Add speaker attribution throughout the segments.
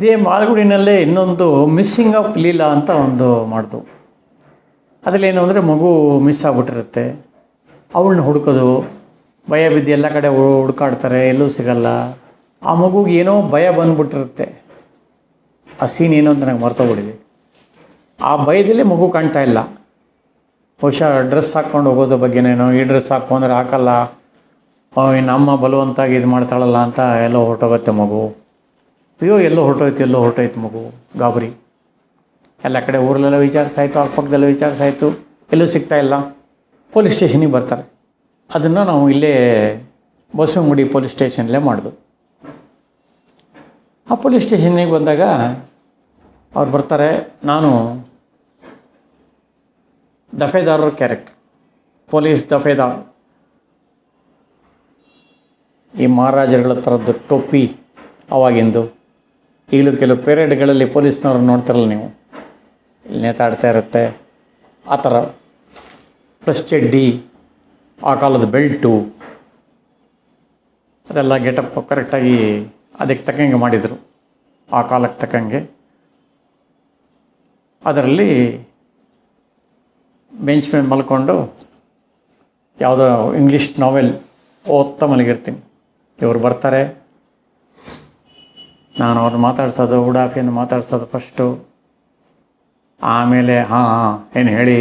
Speaker 1: ಇದೇ ಮಾಲ್ಗುಡಿನಲ್ಲೇ ಇನ್ನೊಂದು missing of Leela ಅಂತ ಒಂದು ಮಾಡಿತು ಅದರಲ್ಲಿ ಏನು ಅಂದರೆ ಮಗು ಮಿಸ್ ಆಗ್ಬಿಟ್ಟಿರುತ್ತೆ. ಅವಳನ್ನ ಹುಡುಕೋದು, ಭಯ ಬಿದ್ದು ಎಲ್ಲ ಕಡೆ ಹುಡುಕಾಡ್ತಾರೆ, ಎಲ್ಲೂ ಸಿಗಲ್ಲ. ಆ ಮಗುಗೆ ಏನೋ ಭಯ ಬಂದ್ಬಿಟ್ಟಿರುತ್ತೆ. ಆ ಸೀನ್ ಏನೋ ಅಂತ ನನಗೆ ಮರ್ತೋಗ್ಬಿಟ್ಟಿದೆ ಆ ಭಯದಲ್ಲಿ ಮಗು ಕಾಣ್ತಾ ಇಲ್ಲ. ಬಹುಶಃ ಡ್ರೆಸ್ ಹಾಕ್ಕೊಂಡು ಹೋಗೋದ್ರ ಬಗ್ಗೆನೇನೋ, ಈ ಡ್ರೆಸ್ ಹಾಕ್ಕೊಂಡ್ರೆ ಹಾಕಲ್ಲ. ನಮ್ಮ ಇನ್ನು ಅಮ್ಮ ಬಲವಂತಾಗಿ ಇದು ಮಾಡ್ತಾಳಲ್ಲ ಅಂತ ಎಲ್ಲೋ ಹೊರಟೋಗತ್ತೆ ಮಗು. ಅಯ್ಯೋ, ಎಲ್ಲೋ ಹೊರಟೋಯ್ತು ಎಲ್ಲೋ ಹೊರಟೋಯ್ತು ಮಗು, ಗಾಬರಿ. ಎಲ್ಲ ಕಡೆ ಊರಲ್ಲೆಲ್ಲ ವಿಚಾರಿಸಾಯಿತು ಅಕ್ಕಪಕ್ಕದೆಲ್ಲ ವಿಚಾರಿಸಾಯಿತು, ಎಲ್ಲೂ ಸಿಗ್ತಾ ಇಲ್ಲ. ಪೊಲೀಸ್ ಸ್ಟೇಷನಿಗೆ ಬರ್ತಾರೆ. ಅದನ್ನು ನಾವು ಇಲ್ಲೇ ಬಸವಂಗುಡಿ ಪೊಲೀಸ್ ಸ್ಟೇಷನಲ್ಲೇ ಮಾಡಿದ್ವು ಆ ಪೊಲೀಸ್ ಸ್ಟೇಷನ್ನಿಗೆ ಬಂದಾಗ ಅವ್ರು ಬರ್ತಾರೆ, ನಾನು ದಫೇದಾರರ ಕ್ಯಾರೆಕ್ಟರ್ ಪೊಲೀಸ್ ದಫೇದಾರ್. ಈ ಮಹಾರಾಜರುಗಳ ಥರದ್ದು ಟೊಪ್ಪಿ ಅವಾಗಿಂದು. ಈಗಲೂ ಕೆಲವು ಪೇರೇಡ್ಗಳಲ್ಲಿ ಪೊಲೀಸ್ನವ್ರು ನೋಡ್ತಿರಲ್ಲ ನೀವು? ನೇತಾಡ್ತಾ ಇರುತ್ತೆ. ಆ ಥರ. ಪ್ಲಸ್ ಚಡ್ಡಿ ಆ ಕಾಲದ ಬೆಲ್ಟು, ಅದೆಲ್ಲ ಗೆಟಪ್ ಕರೆಕ್ಟಾಗಿ ಅದಕ್ಕೆ ತಕ್ಕಂಗೆ ಮಾಡಿದರು. ಆ ಕಾಲಕ್ಕೆ ತಕ್ಕಂಗೆ. ಅದರಲ್ಲಿ ಬೆಂಚ್ ಮೇಲೆ ಮಲ್ಕೊಂಡು ಯಾವುದೋ ಇಂಗ್ಲೀಷ್ ನಾವೆಲ್ ಓದ್ತಾ ಮಲಗಿರ್ತೀನಿ. ಇವರು ಬರ್ತಾರೆ. ನಾನು ಅವ್ರನ್ನ ಮಾತಾಡ್ಸೋದು ಉಡಾಫಿಯನ್ನು ಮಾತಾಡ್ಸೋದು ಫಸ್ಟು ಆಮೇಲೆ ಹಾಂ ಹಾಂ ಏನು ಹೇಳಿ?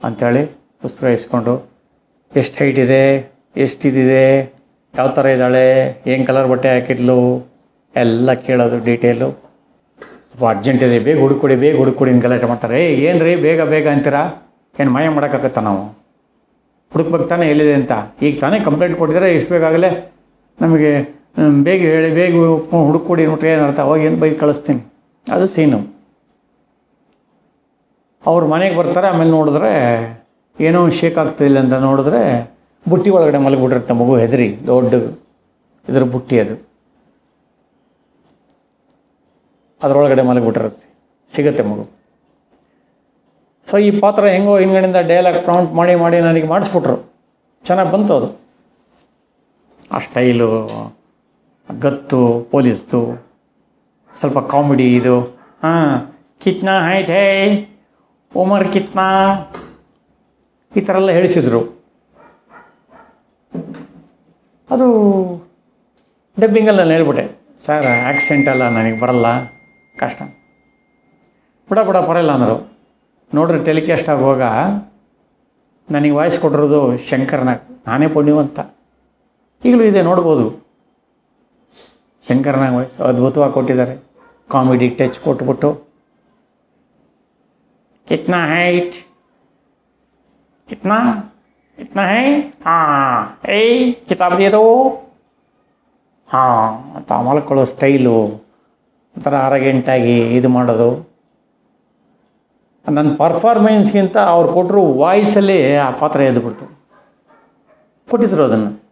Speaker 1: ಅಂಥೇಳಿ ಪುಸ್ತಕ ಇಸ್ಕೊಂಡು ಎಷ್ಟು ಹೈಟ್ ಇದೆ? ಎಷ್ಟು ಇದಿದೆ? ಯಾವ ಥರ ಇದ್ದಾಳೆ? ಏನು ಕಲರ್ ಬಟ್ಟೆ ಹಾಕಿದ್ಲು? ಎಲ್ಲ ಕೇಳೋದು ಡೀಟೇಲು ಸ್ವಲ್ಪ ಅರ್ಜೆಂಟ್ ಇದೆ ಬೇಗ ಹುಡುಕೊಡಿ ಬೇಗ ಹುಡುಕೊಡಿ ಅಂತ ಗಲಾಟೆ ಮಾಡ್ತಾರೆ. ಏ ಏನು ರೀ? ಬೇಗ ಬೇಗ ಅಂತೀರಾ? ಏನು ಮಾಯ ಮಾಡೋಕ್ಕಾಗತ್ತಾ ನಾವು? ಹುಡುಕ್ಬೇಕು ತಾನೇ ಎಲ್ಲಿದೆ ಅಂತ? ಈಗ ತಾನೇ ಕಂಪ್ಲೇಂಟ್ ಕೊಟ್ಟಿದ್ದಾರೆ ಎಷ್ಟು ಬೇಕಾಗಲೇ ನಮಗೆ ಹ್ಮ್, ಬೇಗ ಹೇಳಿ, ಬೇಗ ಹುಡುಕೊಡಿ ಅರ್ಥ ಅವಾಗ ಏನು ಬೈಕ್ ಕಳಿಸ್ತೀನಿ. ಅದು ಸೀನು ಅವ್ರು ಮನೆಗೆ ಬರ್ತಾರೆ, ಆಮೇಲೆ ನೋಡಿದ್ರೆ ಏನೋ ಶೇಕ್ ಆಗ್ತಿಲ್ಲ ಅಂತ ನೋಡಿದ್ರೆ ಬುಟ್ಟಿ ಒಳಗಡೆ ಮಲಗಿಬಿಟ್ಟಿರುತ್ತೆ ಮಗು ಹೆದರಿ, ದೊಡ್ಡ ಇದ್ರ ಬುಟ್ಟಿ ಅದು. ಅದರೊಳಗಡೆ ಮಲಗಿಬಿಟ್ಟಿರುತ್ತೆ, ಸಿಗುತ್ತೆ ಮಗು. ಸೊ ಈ ಪಾತ್ರ ಹೆಂಗೋ ಹಿಂಗಡಿಂದ ಡೈಲಾಗ್ ಪ್ರೌಂಟ್ ಮಾಡಿ ಮಾಡಿ ನನಗೆ ಮಾಡಿಸ್ಬಿಟ್ರು. ಚೆನ್ನಾಗಿ ಬಂತು ಅದು. ಆ ಸ್ಟೈಲು ಗತ್ತು, ಪೊಲೀಸ್ದು, ಸ್ವಲ್ಪ ಕಾಮಿಡಿ ಇದು. ಹಾಂ, ಕಿತ್ನಾ ಹೈಟ್ ಹೇ ಉಮರ್ ಕಿತ್ನಾ. ಈ ಥರ ಎಲ್ಲ ಹೇಳಿಸಿದ್ರು. ಅದು ಡಬ್ಬಿಂಗಲ್ಲಿ ನಾನು ಹೇಳ್ಬಿಟ್ಟೆ. ಸರ್ ಆ್ಯಕ್ಸೆಂಟ್ ಎಲ್ಲ ನನಗೆ ಬರಲ್ಲ. ಕಷ್ಟ. ಬಿಡ ಬಿಡ ಬರಲ್ಲ ಅಂದರು. ನೋಡ್ರಿ ಟೆಲಿಕಾಸ್ಟ್ ಆಗುವಾಗ ನನಗೆ ವಾಯ್ಸ್ ಕೊಟ್ಟಿರೋದು ಶಂಕರನಾಗ್ ನಾನೇ ಪುಣ್ಯವಂತ. ಈಗಲೂ ಇದೆ, ನೋಡ್ಬೋದು. ಶಂಕರನಾಗ್ ವಾಯ್ಸ್ ಅದ್ಭುತವಾಗಿ ಕೊಟ್ಟಿದ್ದಾರೆ. ಕಾಮಿಡಿ ಟಚ್ ಕೊಟ್ಬಿಟ್ಟು. ಕಿತ್ನಾ ಹೈಟ್ ಕಿತ್ನಾ ಇತ್ನಾ? ಹೈ? ಹಾಂ. ಏಯ್ ಕಿತಾಬ್ ದೇದೋ? ಹಾಂ, ಅಂತ ಮಲ್ಕೊಳ್ಳೋ ಸ್ಟೈಲು. ಒಂಥರ ಅರಗೆಂಟಾಗಿ ಇದು ಮಾಡೋದು. ನನ್ನ ಪರ್ಫಾರ್ಮೆನ್ಸ್ಗಿಂತ ಅವ್ರು ಕೊಟ್ಟರು ವಾಯ್ಸಲ್ಲಿ ಆ ಪಾತ್ರ ಎದ್ದುಬಿಡ್ತು ಕೊಟ್ಟಿದ್ರು ಅದನ್ನು.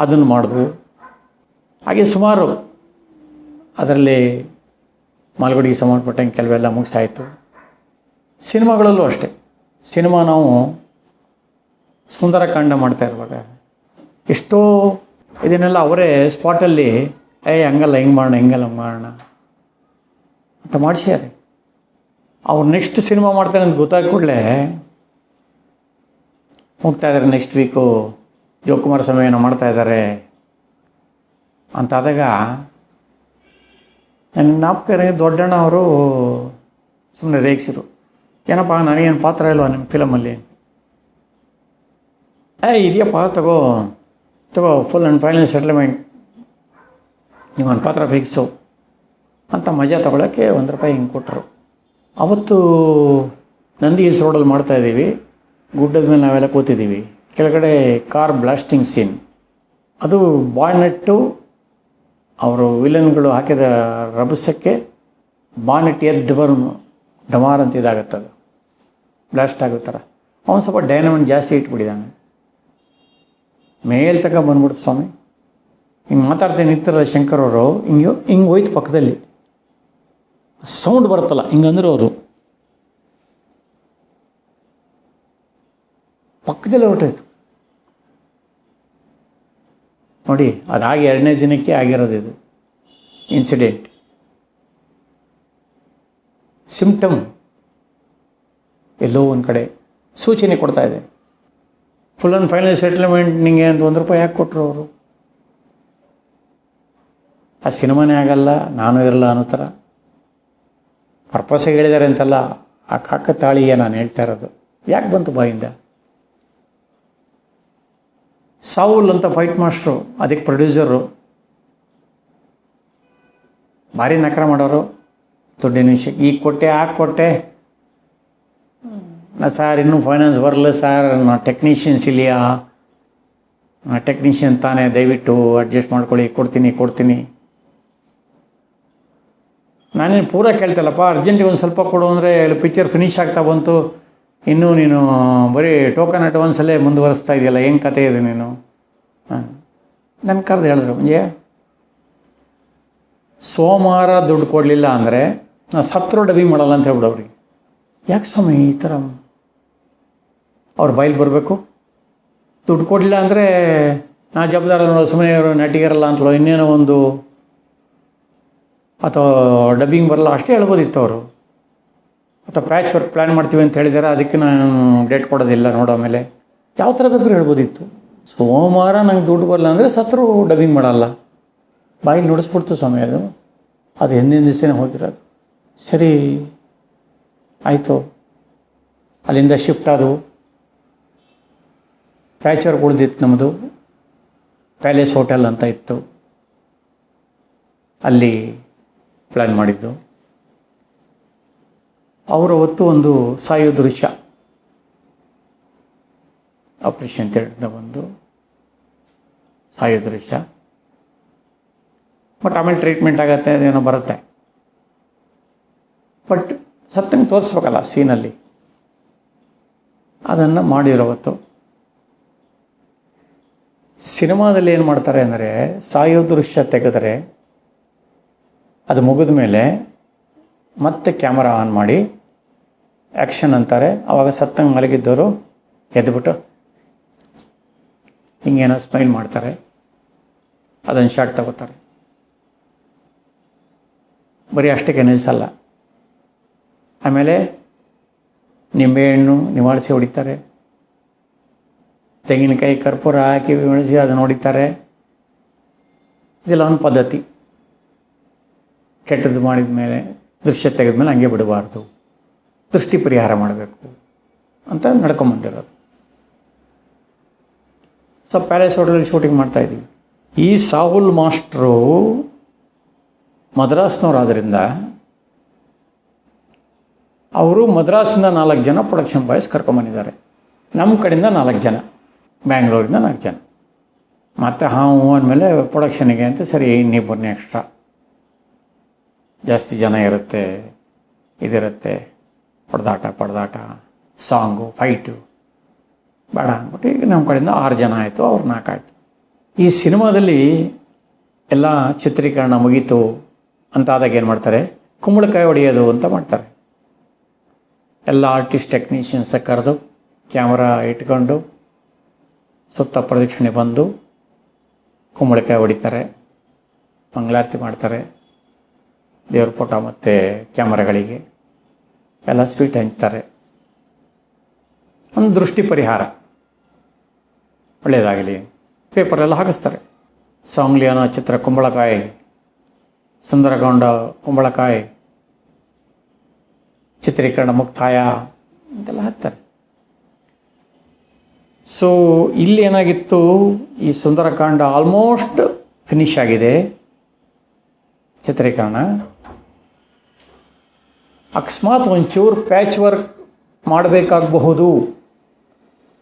Speaker 1: ಅದನ್ನು ಮಾಡಿದ್ವು. ಹಾಗೆ ಸುಮಾರು ಅದರಲ್ಲಿ ಮಾಲ್ಗುಡಿಗೆ ಸಂಬಂಧಪಟ್ಟಂಗೆ ಕೆಲವೆಲ್ಲ ಮುಗಿಸಾಯಿತು ಸಿನಿಮಾಗಳಲ್ಲೂ ಅಷ್ಟೇ. ಸಿನಿಮಾ ನಾವು ಸುಂದರಕಾಂಡ ಮಾಡ್ತಾ ಇರುವಾಗ. ಎಷ್ಟೋ ಇದನ್ನೆಲ್ಲ ಅವರೇ ಸ್ಪಾಟಲ್ಲಿ, ಏ, ಹಂಗಲ್ಲ, ಹೆಂಗೆ ಮಾಡೋಣ, ಹೆಂಗಲ್ಲ, ಹಂಗೆ ಮಾಡೋಣ ಅಂತ ಮಾಡಿಸ್ಯಾರೆ ಅವ್ರು ನೆಕ್ಸ್ಟ್ ಸಿನಿಮಾ ಮಾಡ್ತಾರೆ ಅಂತ ಗೊತ್ತಾಗ ಕೂಡಲೇ ಇದ್ದಾರೆ ನೆಕ್ಸ್ಟ್ ವೀಕು. ಜೋಕುಮಾರ್ ಸಮಯನ ಮಾಡ್ತಾಯಿದ್ದಾರೆ ಅಂತಾದಾಗ ನನ್ನ ಜ್ಞಾಪಕ ದೊಡ್ಡಣ್ಣ ಅವರು ಸುಮ್ಮನೆ ರೇಗಿಸಿದ್ರು. ಏನಪ್ಪ, ನನಗೇನು ಪಾತ್ರ ಇಲ್ವಾ ನಿಮ್ಮ ಫಿಲಮಲ್ಲಿ? ಏ, ಇದೆಯಪ್ಪ, ತಗೋ ತಗೋ ಫುಲ್ ಆ್ಯಂಡ್ ಫೈನಲ್ ಸೆಟ್ಲ್ಮೆಂಟ್ ನೀವೊಂದು ಪಾತ್ರ ಫಿಕ್ಸು ಅಂತ ಮಜಾ ತಗೊಳ್ಳೋಕ್ಕೆ ಒಂದು ರೂಪಾಯಿ ಹಿಂಗೆ ಕೊಟ್ಟರು ಅವತ್ತು ನಂದಿ ಹಿಲ್ಸ್ ರೋಡಲ್ಲಿ ಮಾಡ್ತಾಯಿದ್ದೀವಿ ಗುಡ್ಡದ ಮೇಲೆ ನಾವೆಲ್ಲ ಕೂತಿದ್ದೀವಿ. ಕೆಳಗಡೆ ಕಾರ್ ಬ್ಲಾಸ್ಟಿಂಗ್ ಸೀನ್ ಅದು ಬಾನೆಟ್ಟು ಅವರು ವಿಲನ್ಗಳು ಹಾಕಿದ ರಭಸಕ್ಕೆ ಬಾನೆಟ್ ಎದ್ದು ಬರು ಡಮಾರ್ ಅಂತ ಇದಾಗುತ್ತೆ ಅದು. ಬ್ಲಾಸ್ಟ್ ಆಗೋ ಥರ. ಅವನು ಸ್ವಲ್ಪ ಡೈನಮಂಡ್ ಜಾಸ್ತಿ ಇಟ್ಬಿಟ್ಟಿದ್ದಾನೆ. ಮೇಲ್ ತಕ ಬಂದ್ಬಿಡ್ತು ಸ್ವಾಮಿ. ಹಿಂಗೆ ಮಾತಾಡ್ತೀನಿ ನಿಂತಿರಲ್ಲ ಶಂಕರ್ ಅವರು, ಹಿಂಗೆ ಹಿಂಗೆ ಹೋಯ್ತು ಪಕ್ಕದಲ್ಲಿ. ಸೌಂಡ್ ಬರುತ್ತಲ್ಲ ಹಿಂಗಂದ್ರೆ ಅವರು. ಪಕ್ಕದಲ್ಲಿ ಹೊರಟೋಯ್ತು. ನೋಡಿ, ಅದಾಗಿ ಎರಡನೇ ದಿನಕ್ಕೆ ಆಗಿರೋದು ಇದು. ಇನ್ಸಿಡೆಂಟ್ ಸಿಂಪ್ಟಮ್ ಎಲ್ಲೋ ಒಂದು ಕಡೆ ಸೂಚನೆ ಕೊಡ್ತಾ ಇದೆ. ಫುಲ್ ಆ್ಯಂಡ್ ಫೈನಲ್ ಸೆಟ್ಲ್ಮೆಂಟ್ ನಿಮಗೆ ಅಂತ ಒಂದು ರೂಪಾಯಿ ಯಾಕೆ ಕೊಟ್ಟರು ಅವರು? ಆ ಸಿನಿಮಾನೇ ಆಗಲ್ಲ, ನಾನು ಇರಲ್ಲ ಅನ್ನೋ ಥರ. ಪರ್ಪಸ್ಸಾಗಿ ಹೇಳಿದ್ದಾರೆ ಅಂತಲ್ಲ, ಆ ಕಾಕ ತಾಳಿಗೆ ನಾನು ಹೇಳ್ತಾ ಇರೋದು. ಯಾಕೆ ಬಂತು ಬಾಯಿಂದ? ಸಾವುಲ್ ಅಂತ ಫೈಟ್ ಮಾಸ್ಟ್ರು ಅದಕ್ಕೆ ಪ್ರೊಡ್ಯೂಸರು ಭಾರಿ ನಕರ ಮಾಡೋರು. ದುಡ್ಡಿನ ವಿಷಯ ಈಗ ಕೊಟ್ಟೆ, ಆ ಕೊಟ್ಟೆ. ನಾ ಸರ್, ಇನ್ನೂ ಫೈನಾನ್ಸ್ ಬರಲ್ಲ ಸರ್. ನಾ ಟೆಕ್ನಿಷಿಯನ್ಸ್ ಇಲ್ಲಿಯಾ? ಟೆಕ್ನಿಷಿಯನ್ ತಾನೇ, ದಯವಿಟ್ಟು ಅಡ್ಜಸ್ಟ್ ಮಾಡ್ಕೊಳ್ಳಿ. ಕೊಡ್ತೀನಿ ಕೊಡ್ತೀನಿ. ನಾನೇನು ಪೂರ ಕೇಳ್ತಲ್ಲಪ್ಪ. ಅರ್ಜೆಂಟಿಗೆ ಒಂದು ಸ್ವಲ್ಪ ಕೊಡು ಅಂದರೆ ಪಿಕ್ಚರ್ ಫಿನಿಷ್ ಆಗ್ತಾ ಬಂತು. ಇನ್ನೂ ನೀನು ಬರೀ ಟೋಕನ್ ಅಡ್ವಾನ್ಸಲ್ಲೇ ಮುಂದುವರಿಸ್ತಾ ಇದೆಯಲ್ಲ, ಏನು ಕತೆ ಇದೆ ನೀನು? ನನ್ನ ಕರೆದು ಹೇಳಿದ್ರು, ಮುಂಜೆ. ಸೋಮವಾರ ದುಡ್ಡು ಕೊಡಲಿಲ್ಲ ಅಂದರೆ ನಾನು ಸತ್ರು ಡಬ್ಬಿ ಮಾಡಲ್ಲ ಅಂತ ಹೇಳ್ಬಿಡು ಅವ್ರಿಗೆ ಯಾಕೆ ಸ್ವಾಮಿ ಈ ಥರ ಅವ್ರು ಬೈಲ್ ಬರಬೇಕು. ದುಡ್ಡು ಕೊಡಲಿಲ್ಲ ಅಂದರೆ ನಾ ಜವಾಬ್ದಾರ ನೋಡೋ ಸುಮ್ಮನೆ ಅವರು ನಟಿಗರಲ್ಲ ಅಂತಲೋ ಇನ್ನೇನೋ ಒಂದು ಅಥವಾ ಡಬ್ಬಿಂಗ್ ಬರಲ್ಲ, ಅಷ್ಟೇ ಹೇಳ್ಬೋದಿತ್ತು ಅವರು. ಅಥವಾ ಪ್ಯಾಚ್ ವರ್ಕ್ ಪ್ಲ್ಯಾನ್ ಮಾಡ್ತೀವಿ ಅಂತ ಹೇಳಿದಾರೆ, ಅದಕ್ಕೆ ನಾನು ಡೇಟ್ ಕೊಡೋದಿಲ್ಲ ನೋಡೋ ಆಮೇಲೆ. ಯಾವ ಥರ ಬೇಕಾದ್ರೂ ಹೇಳ್ಬೋದಿತ್ತು? ಸೋಮವಾರ ನಂಗೆ ದುಡ್ಡು ಬರಲ್ಲ ಅಂದರೆ ಸತ್ರು ಡಬ್ಬಿಂಗ್ ಮಾಡಲ್ಲ. ಬಾಯಿಗೆ ನುಡಿಸ್ಬಿಡ್ತು ಸ್ವಾಮಿ ಅದು. ಅದು ಹಿಂದಿನ ದಿವಸನೇ ಹೋಗಿರೋದು. ಸರಿ, ಆಯಿತು. ಅಲ್ಲಿಂದ ಶಿಫ್ಟ್ ಆದವು. ಪ್ಯಾಚ್ ವರ್ಕ್ ಉಳಿದಿತ್ತು ನಮ್ಮದು ಪ್ಯಾಲೇಸ್ ಹೋಟೆಲ್ ಅಂತ ಇತ್ತು. ಅಲ್ಲಿ ಪ್ಲ್ಯಾನ್ ಮಾಡಿದ್ದು. ಅವರು ಹೊತ್ತು ಒಂದು ಸಾಯೋ ದೃಶ್ಯ. ಆಪ್ರೇಷನ್ ಥಿಯೇಟರ್ನ ಒಂದು ಸಾಯೋ ದೃಶ್ಯ. ಬಟ್ ಆಮೇಲೆ ಟ್ರೀಟ್ಮೆಂಟ್ ಆಗತ್ತೆ, ಅದೇನೋ ಬರುತ್ತೆ. ಬಟ್ ಸತ್ತಂಗೆ ತೋರಿಸ್ಬೇಕಲ್ಲ ಸೀನಲ್ಲಿ ಅದನ್ನು ಮಾಡಿರೋವತ್ತು ಸಿನಿಮಾದಲ್ಲಿ ಏನು ಮಾಡ್ತಾರೆ ಅಂದರೆ ಸಾಯೋ ದೃಶ್ಯ ತೆಗೆದರೆ ಅದು ಮುಗಿದ ಮೇಲೆ ಮತ್ತೆ ಕ್ಯಾಮರಾ ಆನ್ ಮಾಡಿ ಆ್ಯಕ್ಷನ್ ಅಂತಾರೆ. ಆವಾಗ ಸತ್ತಂಗೆ ಮಲಗಿದ್ದವರು ಎದ್ಬಿಟ್ಟು ಹಿಂಗೇನೋ ಸ್ಮೈಲ್ ಮಾಡ್ತಾರೆ. ಅದನ್ನು ಶಾರ್ಟ್ ತಗೋತಾರೆ. ಬರೀ ಅಷ್ಟಕ್ಕೆ ನಿಲ್ಲಿಸಲ್ಲ ಆಮೇಲೆ ನಿಂಬೆಹಣ್ಣು ನಿವಾಳಿಸಿ ಹೊಡಿತಾರೆ. ತೆಂಗಿನಕಾಯಿ ಕರ್ಪೂರ ಹಾಕಿ ಬೆಳೆಸಿ ಅದನ್ನು ಹೊಡಿತಾರೆ. ಇದೆಲ್ಲ ಒಂದು ಪದ್ಧತಿ. ಕೆಟ್ಟದ್ದು ಮಾಡಿದ ಮೇಲೆ ದೃಶ್ಯ ತೆಗೆದ ಮೇಲೆ ಹಂಗೆ ಬಿಡಬಾರ್ದು. ದೃಷ್ಟಿ ಪರಿಹಾರ ಮಾಡಬೇಕು ಅಂತ ನಡ್ಕೊಂಬಂದಿರೋದು. ಸೊ, ಪ್ಯಾಲೇಸ್ ಹೋಟೆಲಲ್ಲಿ ಶೂಟಿಂಗ್ ಮಾಡ್ತಾಯಿದ್ದೀವಿ ಈ ಸಾಹುಲ್ ಮಾಸ್ಟ್ರು ಮದ್ರಾಸ್ನವರಾದ್ದರಿಂದ ಅವರು ಮದ್ರಾಸಿಂದ ನಾಲ್ಕು ಜನ ಪ್ರೊಡಕ್ಷನ್ ಬಾಯ್ಸ್ ಕರ್ಕೊಂಬಂದಿದ್ದಾರೆ. ನಮ್ಮ ಕಡೆಯಿಂದ ನಾಲ್ಕು ಜನ, ಬ್ಯಾಂಗ್ಳೂರಿಂದ ನಾಲ್ಕು ಜನ. ಮತ್ತು ಹಾವು ಅಂದಮೇಲೆ ಪ್ರೊಡಕ್ಷನಿಗೆ ಅಂತ ಸರಿ, ಇನ್ನಿಬ್ಬರನ್ನೇ ಎಕ್ಸ್ಟ್ರಾ ಜಾಸ್ತಿ ಜನ ಇರುತ್ತೆ, ಇದಿರುತ್ತೆ. ಹೊಡೆದಾಟ ಪಡೆದಾಟ, ಸಾಂಗು, ಫೈಟು. ಬೇಡ ಅಂದ್ಬಿಟ್ಟು ಈಗ ನಮ್ಮ ಕಡೆಯಿಂದ ಆರು ಜನ ಆಯಿತು, ಅವ್ರು ನಾಲ್ಕು ಆಯಿತು. ಈ ಸಿನಿಮಾದಲ್ಲಿ ಎಲ್ಲ ಚಿತ್ರೀಕರಣ ಮುಗೀತು ಅಂತ ಆದಾಗ ಏನು ಮಾಡ್ತಾರೆ? ಕುಂಬಳಕಾಯಿ ಹೊಡೆಯೋದು ಅಂತ ಮಾಡ್ತಾರೆ. ಎಲ್ಲ ಆರ್ಟಿಸ್ಟ್ ಟೆಕ್ನಿಷಿಯನ್ಸ ಕರೆದು ಕ್ಯಾಮ್ರಾ ಇಟ್ಕೊಂಡು ಸುತ್ತ ಪ್ರದಕ್ಷಿಣೆ ಬಂದು ಕುಂಬಳಕಾಯಿ ಹೊಡಿತಾರೆ, ಮಂಗಳಾರತಿ ಮಾಡ್ತಾರೆ. ದೇವ್ರ ಫೋಟೋ ಮತ್ತು ಕ್ಯಾಮರಾಗಳಿಗೆ ಎಲ್ಲ ಸ್ವೀಟ್ ಹಂಚ್ತಾರೆ. ಒಂದು ದೃಷ್ಟಿ ಪರಿಹಾರ. ಒಳ್ಳೆಯದಾಗಲಿ. ಪೇಪರೆಲ್ಲ ಹಾಕಿಸ್ತಾರೆ. ಸಾಂಗ್ಲಿಯಾನ, ಚಿತ್ರ, ಕುಂಬಳಕಾಯಿ, ಸುಂದರಗೊಂಡ ಕುಂಬಳಕಾಯಿ, ಚಿತ್ರೀಕರಣ, ಮುಕ್ತಾಯ ಅಂತೆಲ್ಲ ಹಾಕ್ತಾರೆ. ಸೊ ಇಲ್ಲಿ ಏನಾಗಿತ್ತು? ಈ ಸುಂದರಕಾಂಡ ಆಲ್ಮೋಸ್ಟ್ ಫಿನಿಶ್ ಆಗಿದೆ. ಚಿತ್ರೀಕರಣ. ಅಕಸ್ಮಾತ್ ಒಂಚೂರು ಪ್ಯಾಚ್ ವರ್ಕ್ ಮಾಡಬೇಕಾಗಬಹುದು.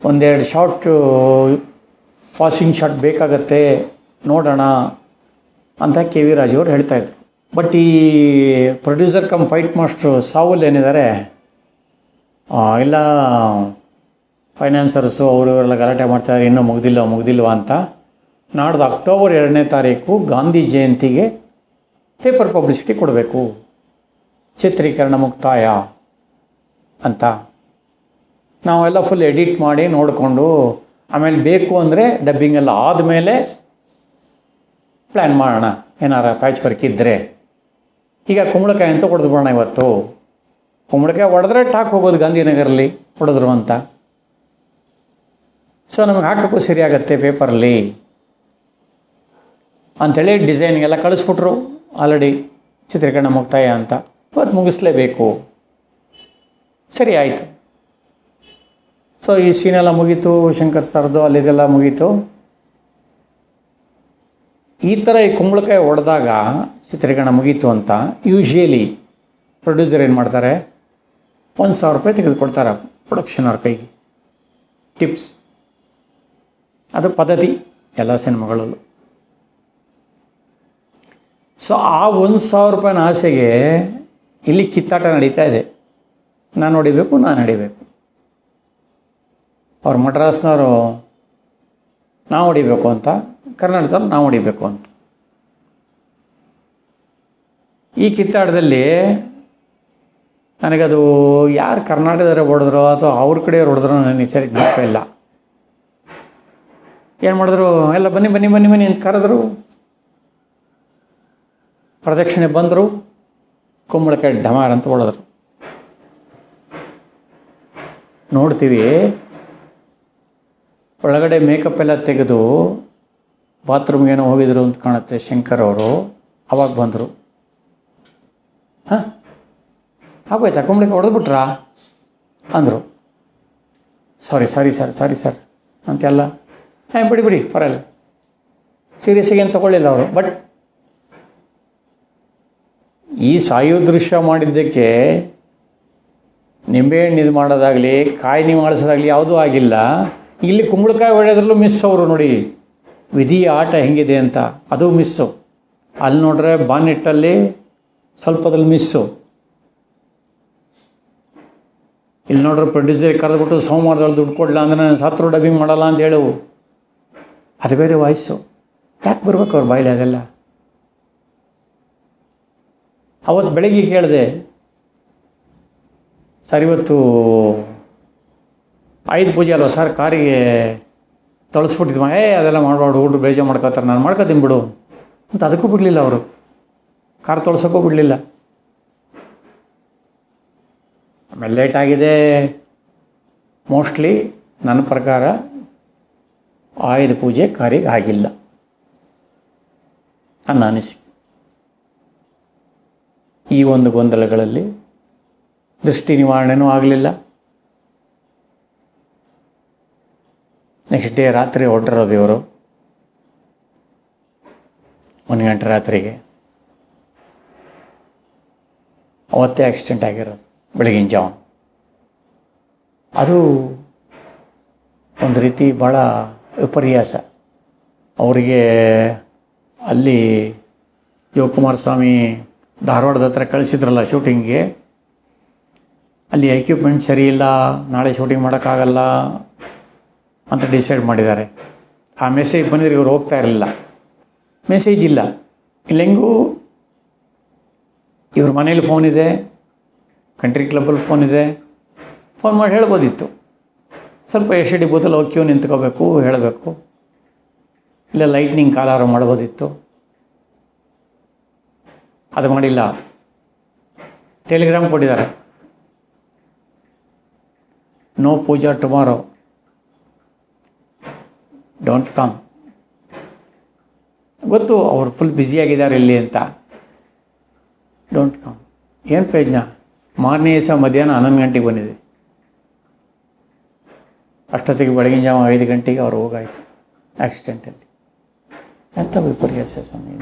Speaker 1: ಒಂದೆರಡು ಶಾರ್ಟ್ ಪಾಸಿಂಗ್ ಶಾಟ್ ಬೇಕಾಗತ್ತೆ, ನೋಡೋಣ ಅಂತ ಕೆ ವಿ ರಾಜು ಅವರು ಹೇಳ್ತಾಯಿದ್ರು ಬಟ್ ಈ ಪ್ರೊಡ್ಯೂಸರ್ ಕಮ್ ಫೈಟ್ ಮಾಸ್ಟ್ರು ಸಾವಲ್ ಏನಿದ್ದಾರೆ ಎಲ್ಲ ಫೈನಾನ್ಸರ್ಸು ಅವರು ಇವರೆಲ್ಲ ಗಲಾಟೆ ಮಾಡ್ತಾರೆ ಇನ್ನೂ ಮುಗ್ದಿಲ್ಲ ಮುಗ್ದಿಲ್ವಾ ಅಂತ. ನಾಡ್ದು ಅಕ್ಟೋಬರ್ ಎರಡನೇ ತಾರೀಕು ಗಾಂಧಿ ಜಯಂತಿಗೆ ಪೇಪರ್ ಪಬ್ಲಿಸಿಟಿ ಕೊಡಬೇಕು. ಚಿತ್ರೀಕರಣ ಮುಕ್ತಾಯ ಅಂತ. ನಾವೆಲ್ಲ ಫುಲ್ ಎಡಿಟ್ ಮಾಡಿ ನೋಡಿಕೊಂಡು, ಆಮೇಲೆ ಬೇಕು ಅಂದರೆ ಡಬ್ಬಿಂಗ್ ಎಲ್ಲ ಆದಮೇಲೆ ಪ್ಲ್ಯಾನ್ ಮಾಡೋಣ. ಏನಾರ ಪ್ಯಾಚ್ ವರ್ಕ್ ಇದ್ದರೆ ಈಗ ಕುಂಬಳಕಾಯಿ ಅಂತ ಹೊಡೆದು ಬಿಡೋಣ ಇವತ್ತು. ಕುಂಬಳಕಾಯಿ ಹೊಡೆದ್ರೆ ಟಾಕ್ ಹೋಗೋದು ಗಾಂಧಿನಗರಲ್ಲಿ ಹೊಡೆದ್ರು ಅಂತ. ಸೊ ನಮಗೆ ಹಾಕೋಕ್ಕೂ ಸರಿ ಪೇಪರಲ್ಲಿ ಅಂಥೇಳಿ ಡಿಸೈನ್ಗೆಲ್ಲ ಕಳಿಸ್ಬಿಟ್ರು ಆಲ್ರೆಡಿ ಚಿತ್ರೀಕರಣ ಮುಕ್ತಾಯ ಅಂತ. ಇವತ್ತು ಮುಗಿಸ್ಲೇಬೇಕು. ಸರಿ, ಆಯಿತು. ಸೊ ಈ ಸೀನೆಲ್ಲ ಮುಗೀತು, ಶಂಕರ್ ಸರ್ದು, ಅಲ್ಲಿದೆಲ್ಲ ಮುಗೀತು. ಈ ಥರ ಈ ಕುಂಬಳಕಾಯಿ ಹೊಡೆದಾಗ ಚಿತ್ರೀಕರಣ ಮುಗೀತು ಅಂತ ಯೂಶ್ವಲಿ ಪ್ರೊಡ್ಯೂಸರ್ ಏನು ಮಾಡ್ತಾರೆ? ಒಂದು ಸಾವಿರ ರೂಪಾಯಿ ತೆಗೆದುಕೊಡ್ತಾರೆ ಪ್ರೊಡಕ್ಷನ್ ಅವ್ರ ಕೈಗೆ. ಟಿಪ್ಸ್ ಅದು ಪದ್ಧತಿ ಎಲ್ಲ ಸಿನಿಮಾಗಳಲ್ಲೂ. ಸೊ ಆ ಒಂದು ಸಾವಿರ ರೂಪಾಯಿನ ಆಸೆಗೆ ಇಲ್ಲಿ ಕಿತ್ತಾಟ ನಡೀತಾ ಇದೆ. ನಾನು ಹೊಡಿಬೇಕು ನಾನು ನಡಿಬೇಕು. ಅವ್ರು ಮಡ್ರಾಸ್ನವರು, ನಾವು ಹೊಡಿಬೇಕು ಅಂತ. ಕರ್ನಾಟಕದಲ್ಲಿ ನಾವು ಹೊಡಿಬೇಕು ಅಂತ. ಈ ಕಿತ್ತಾಟದಲ್ಲಿ ನನಗದು ಯಾರು ಕರ್ನಾಟಕದವ್ರೆ ಹೊಡೆದ್ರು ಅಥವಾ ಅವ್ರ ಕಡೆಯವ್ರು ಹೊಡೆದ್ರು ನನಗೆ ಸರಿ ಜ್ಞಾಪಕ ಇಲ್ಲ. ಏನು ಮಾಡಿದ್ರು, ಎಲ್ಲ ಬನ್ನಿ ಬನ್ನಿ ಬನ್ನಿ ಬನ್ನಿ ಅಂತ ಕರೆದ್ರು. ಪ್ರದಕ್ಷಿಣೆ ಬಂದರು. ಕುಂಬಳಕಾಯಿ ಢಮಾರ್ ಅಂತ ಹೊಡೆದ್ರು ನೋಡ್ತೀವಿ, ಒಳಗಡೆ ಮೇಕಪ್ ಎಲ್ಲ ತೆಗೆದು ಬಾತ್ರೂಮ್ಗೇನೋ ಹೋಗಿದ್ರು ಅಂತ ಕಾಣುತ್ತೆ ಶಂಕರ್ ಅವರು. ಅವಾಗ ಬಂದರು. ಹಾಂ? ಆಗೋಯ್ತಾ? ಕುಂಬಳಕಾಯಿ ಹೊಡೆದ್ಬಿಟ್ರಾ ಅಂದರು. ಸಾರಿ ಸಾರಿ ಸರ್ ಸಾರಿ ಸರ್ ಅಂತೆಲ್ಲ. ಹಾಂ ಬಿಡಿ ಬಿಡಿ, ಪರವಾಗಿಲ್ಲ. ಸೀರಿಯಸ್ಸಾಗಿ ಏನು ತೊಗೊಳ್ಳಿಲ್ಲ ಅವರು. ಬಟ್ ಈ ಸಾಯೋ ದೃಶ್ಯ ಮಾಡಿದ್ದಕ್ಕೆ ನಿಂಬೆಹಣ್ಣು ಇದು ಮಾಡೋದಾಗಲಿ ಕಾಯಿ ನಿವಾಳಿಸೋದಾಗಲಿ ಯಾವುದೂ ಆಗಿಲ್ಲ. ಇಲ್ಲಿ ಕುಂಬಳಕಾಯಿ ಹೊಡೆಯೋದ್ರಲ್ಲೂ ಮಿಸ್ ಅವರು ನೋಡಿ, ವಿಧಿ ಆಟ ಹೆಂಗಿದೆ ಅಂತ. ಅದು ಮಿಸ್ಸು ಅಲ್ಲಿ ನೋಡ್ರೆ ಬಾನೆಟ್ಟಲ್ಲಿ ಸ್ವಲ್ಪದಲ್ಲಿ ಮಿಸ್ಸು ಇಲ್ಲಿ ನೋಡ್ರೆ ಪ್ರೊಡ್ಯೂಸರ್ ಕರೆದ್ಬಿಟ್ಟು ಸೋಮವಾರದಲ್ಲಿ ದುಡ್ಡು ಕೊಡಲ ಅಂದರೆ ನಾನು ಸತ್ರು ಡಬ್ಬಿಂಗ್ ಮಾಡಲ್ಲ ಅಂತ ಹೇಳು. ಅದು ಬೇರೆ ವಾಯ್ಸು ಯಾಕೆ ಬರ್ಬೇಕು ಅವ್ರ ಬಾಯಿಲೆ ಅದೆಲ್ಲ? ಅವತ್ತು ಬೆಳಗ್ಗೆ ಕೇಳಿದೆ, ಸರ್, ಇವತ್ತು ಆಯುಧ ಪೂಜೆ ಅಲ್ವಾ ಸರ್? ಕಾರಿಗೆ ತೊಳಸ್ಬಿಟ್ಟಿದ್ವ. ಏ, ಅದೆಲ್ಲ ಮಾಡಬಾರ್ದು ಊಟ ಬೇಜ ಮಾಡ್ಕೋತಾರೆ ನಾನು ಮಾಡ್ಕೋತೀನಿ ಬಿಡು. ಅಂತ ಅದಕ್ಕೂ ಬಿಡಲಿಲ್ಲ ಅವರು. ಕಾರ್ ತೊಳ್ಸೋಕ್ಕೂ ಬಿಡಲಿಲ್ಲ. ಆಮೇಲೆ ಲೇಟ್ ಆಗಿದೆ. ಮೋಸ್ಟ್ಲಿ ನನ್ನ ಪ್ರಕಾರ ಆಯುಧ ಪೂಜೆ ಕಾರಿಗೆ ಆಗಿಲ್ಲ. ನನ್ನ ಅನಿಸಿಕೆ. ಈ ಒಂದು ಗೊಂದಲಗಳಲ್ಲಿ ದೃಷ್ಟಿ ನಿವಾರಣೆನೂ ಆಗಲಿಲ್ಲ. ನೆಕ್ಸ್ಟ್ ಡೇ ರಾತ್ರಿ ಹೊರಟಿರೋದು ಇವರು ಒಂದು ಗಂಟೆ ರಾತ್ರಿಗೆ. ಅವತ್ತೇ ಆಕ್ಸಿಡೆಂಟ್ ಆಗಿರೋದು, ಬೆಳಗಿನ ಜಾವ. ಅದು ಒಂದು ರೀತಿ ಭಾಳ ವಿಪರ್ಯಾಸ. ಅವರಿಗೆ ಅಲ್ಲಿ ಶಿವಕುಮಾರ ಸ್ವಾಮಿ ಧಾರವಾಡದ ಹತ್ರ ಕಳಿಸಿದ್ರಲ್ಲ ಶೂಟಿಂಗ್ಗೆ, ಅಲ್ಲಿ ಎಕ್ವಿಪ್ಮೆಂಟ್ ಸರಿ ಇಲ್ಲ, ನಾಳೆ ಶೂಟಿಂಗ್ ಮಾಡೋಕ್ಕಾಗಲ್ಲ ಅಂತ ಡಿಸೈಡ್ ಮಾಡಿದ್ದಾರೆ. ಆ ಮೆಸೇಜ್ ಬಂದಿದ್ರೆ ಇವರು ಹೋಗ್ತಾ ಇರಲಿಲ್ಲ. ಮೆಸೇಜ್ ಇಲ್ಲ. ಇಲ್ಲೆಂಗೂ ಇವ್ರ ಮನೇಲಿ ಫೋನ್ ಇದೆ ಕಂಟ್ರಿ ಕ್ಲಬ್ಬಲ್ಲಿ ಫೋನ್ ಇದೆ. ಫೋನ್ ಮಾಡಿ ಹೇಳ್ಬೋದಿತ್ತು. ಸ್ವಲ್ಪ ಎಸ್ ಡಿ ಬೂತಲ್ಲಿ ಹೋಗಿ ಕ್ಯೂ ನಿಂತ್ಕೋಬೇಕು, ಹೇಳಬೇಕು. ಇಲ್ಲ ಲೈಟ್ನಿಂಗ್ ಕಾಲಾರು ಮಾಡ್ಬೋದಿತ್ತು. ಅದು ಮಾಡಿಲ್ಲ. ಟೆಲಿಗ್ರಾಮ್ ಕೊಟ್ಟಿದ್ದಾರೆ. No Pooja tomorrow don't come ಗೊತ್ತು, ಅವರು ಫುಲ್ ಬ್ಯುಸಿಯಾಗಿದ್ದಾರೆ ಇಲ್ಲಿ ಅಂತ. ಡೋಂಟ್ ಕಮ್ ಏನು ಪ್ರಯೋಜನ ಮಾರನೇ ದಿವಸ ಮಧ್ಯಾಹ್ನ ಹನ್ನೊಂದು ಗಂಟೆಗೆ ಬಂದಿದೆ. ಅಷ್ಟೊತ್ತಿಗೆ ಬೆಳಗಿನ ಜಾವ ಐದು ಗಂಟೆಗೆ ಅವ್ರು ಹೋಗಾಯಿತು. ಆಕ್ಸಿಡೆಂಟಲ್ಲಿ ಎಂಥ ವಿಪರ್ಯಾಸ ಸ್ವಾಮಿ